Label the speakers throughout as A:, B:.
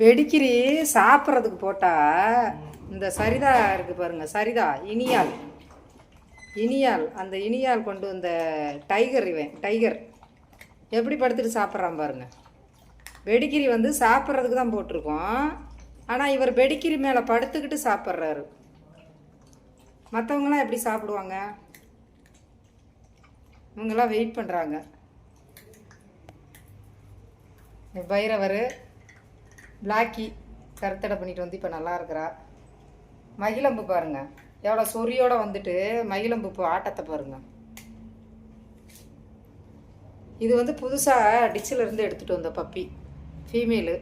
A: வெடிக்கிரி சாப்பிட்றதுக்கு போட்டால் இந்த சரிதா இருக்குது பாருங்க சரிதா இனியால். இனியால் அந்த இனியால் கொண்டு வந்த டைகர் இவன் டைகர். எப்படி படுத்துட்டு சாப்பிட்றான் பாருங்க. வெடிக்கிரி வந்து சாப்பிட்றதுக்கு தான் போட்டிருக்கோம். ஆனால் இவர் வெடிக்கிரி மேலே படுத்துக்கிட்டு சாப்பிட்றாரு. மற்றவங்களாம் எப்படி சாப்பிடுவாங்க? இவங்கெல்லாம் வெயிட் பண்ணுறாங்க பைரவர் பிளாக்கி கருத்தடை பண்ணிட்டு வந்து இப்போ நல்லா இருக்கிறா. மகிழம்பு பாருங்க. எவ்வளோ சொரியோடு வந்துட்டு மகிழம்பு இப்போ ஆட்டத்தை பாருங்க. இது வந்து புதுசாக டிச்சில் இருந்து எடுத்துகிட்டு வந்த பப்பி. ஃபீமேலு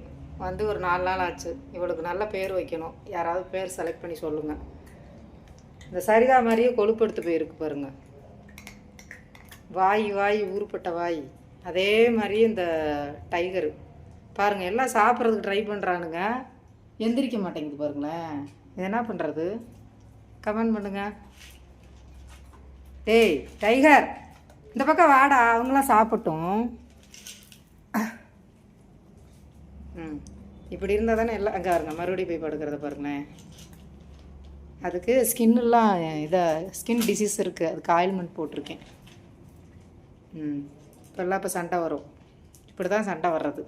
A: வந்து ஒரு நாலு நாள் ஆச்சு. இவளுக்கு நல்ல பேர் வைக்கணும். யாராவது பேர் செலக்ட் பண்ணி சொல்லுங்கள் இந்த சரிதா மாதிரியே கொழுப்படுத்து போயிருக்கு பாருங்க. வாய் வாய் ஊறுப்பட்ட வாய். அதே மாதிரி இந்த டைகரு பாருங்கள் எல்லாம் சாப்பிட்றதுக்கு ட்ரை பண்ணுறானுங்க எந்திரிக்க மாட்டேங்குது பாருங்களேன். இது என்ன பண்ணுறது கமெண்ட் பண்ணுங்க. டேய் டைகர் இந்த பக்கம் வாடா அவங்களாம் சாப்பிட்டோம். ம் இப்படி இருந்தால் தானே எல்லாம் அங்கே பாருங்க மறுபடியும் போய் படுக்கிறத பாருங்களேன். அதுக்கு ஸ்கின்னெல்லாம் இதை ஸ்கின் டிசீஸ் இருக்குது அதுக்கு ஆயில்மெண்ட் போட்டிருக்கேன். ம் இப்போல்லாம் இப்போ சண்டை வரும். இப்படி தான் சண்டை வர்றது.